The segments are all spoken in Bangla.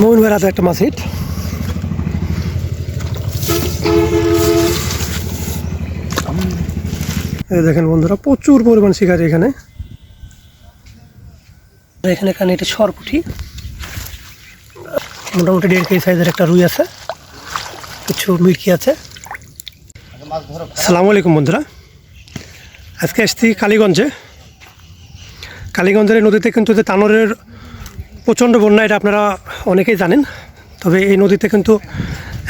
মোমিন ভাইয়ের একটা মাছ হিট দেখেন বন্ধুরা, প্রচুর পরিমাণ শিকারি এখানে। এখানে এখানে এটা সরপুটি। মোটামুটি দেড় কেজি সাইজের একটা রুই আছে। কিছু মির্কি আছে। সালামু আলাইকুম বন্ধুরা। আজকে এসছি কালীগঞ্জে। কালীগঞ্জের নদীতে কিন্তু যে তানোরের প্রচণ্ড বন্যা, এটা আপনারা অনেকেই জানেন। তবে এই নদীতে কিন্তু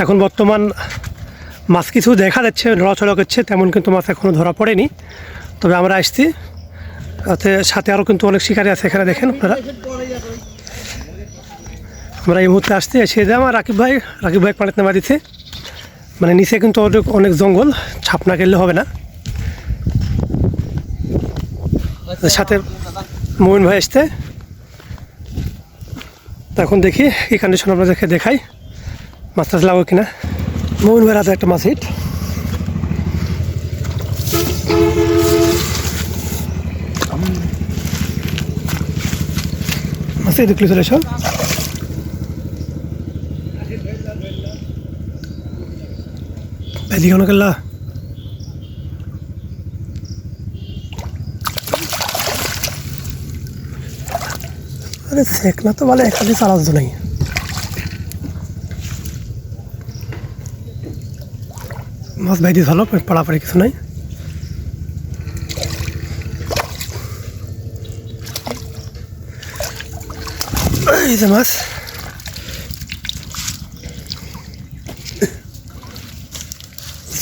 এখন বর্তমান মাছ কিছু দেখা যাচ্ছে, নড়াচড়া করছে, তেমন কিন্তু মাছ এখনও ধরা পড়েনি। তবে আমরা আসছি। তাতে সাথে আরও কিন্তু অনেক শিকারি আছে, এখানে দেখেন আপনারা। আমরা এই মুহূর্তে আসছি, এসে যে আমার রাকিব ভাই রাকিব ভাই পানিতে নামা দিচ্ছে। মানে নিচে কিন্তু অনেক অনেক জঙ্গল, ছাপ না গেলে হবে না। সাথে মোমিন ভাই আসতে তো এখন দেখি, এই কন্ডিশন আপনাদেরকে দেখাই। মাছ টাছ লাগো কিনা? মোমিন ভাইয়ের হাতে একটা মাছ হিট। মাছ দেখলি চলে এসো। এদিকে অনেক আরে সেক না তো এখানে চালাস তো নাই মাছ বাইদি ভালো পাড়াপাড়ি কিছু নাই। এই যে মাছ।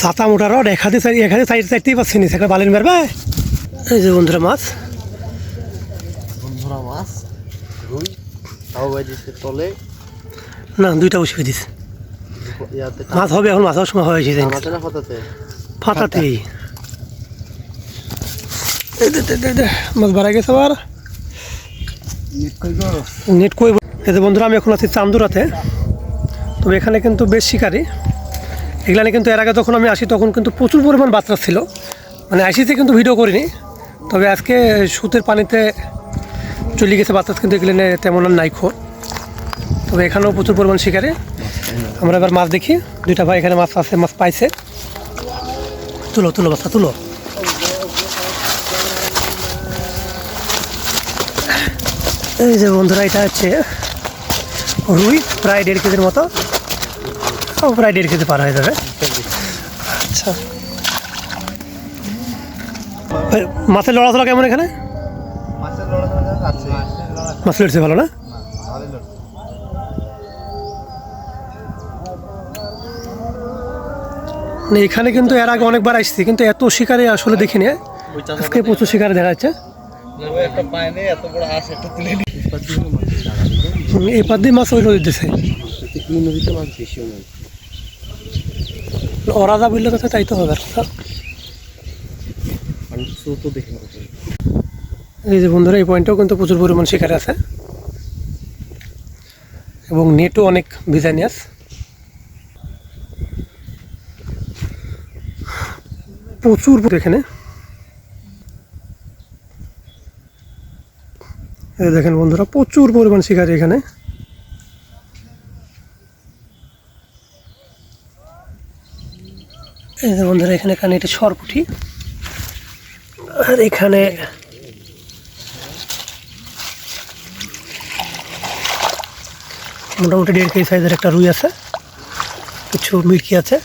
সাতা মোটা রড এক হাতে এক হাতে চাইতে চাইতেই পাচ্ছি নি সেটা বালিন মারবে। এই যে বন্ধুরা মাছ। বন্ধুরা মাছ। তাও ভাই দিচ্ছে তলে। না দুইটা বসে ইয়াতে মাছ হবে এখন মাছ হওয়ার সময় হয়েছে ফাটাতেই। এই দে, দে, দে, দে, মাছ বাড়া গেছে আবার। নেট কই যে বন্ধুরা আমি এখন আছি চান্দুরাতে। তবে এখানে কিন্তু বেশ শিকারি। এখানে কিন্তু এর আগে যখন আমি আসি তখন কিন্তু প্রচুর পরিমাণ বাচ্চা ছিল। মানে আসিতে কিন্তু ভিডিও করিনি। তবে আজকে সুতের পানিতে চলে গেছে, বাতাস কিন্তু এখানে তেমন আর নাই খোর। তবে এখানেও প্রচুর পরিমাণ শিকারে। আমরা এবার মাছ দেখি। দুইটা ভাই এখানে মাছ আছে, মাছ পাইছে। তুলো তুলো বাচ্চা, তুলো। এই যে বন্ধুরা, এটা হচ্ছে রুই, প্রায় দেড় কেজির মতো। প্রায় দেড় কেজি পার হয়ে যাবে। আচ্ছা। মাছের লড়াচড়া কেমন এখানে? মাছ লড়ছে ভালো না? মানে এখানে কিন্তু এর আগে অনেকবার আসছি কিন্তু এত শিকারে আসলে দেখিনি। আজকে প্রচুর শিকারে দেখা যাচ্ছে। এই পাত দিয়ে মাছ ওই নদীর দিছে। নদীতে মাছ বেশিও নেই ওরা যা বললে কথা তাই তো হবে। কথা। কারণ দেখে এই যে বন্ধুরা এই পয়েন্টেও কিন্তু প্রচুর পরিমাণ শিকার আছে। এবং নেটও অনেক ভিজানিয়াস প্রচুর এখানে। দেখেন বন্ধুরা, প্রচুর পরিমাণ শিকারি এখানে। এই যে বন্ধুরা, এখানে এখানে এটা সরপুটি। আর এখানে মোটামুটি দেড় কেজি সাইজের একটা রুই আছে কিছু মির্কি আছে।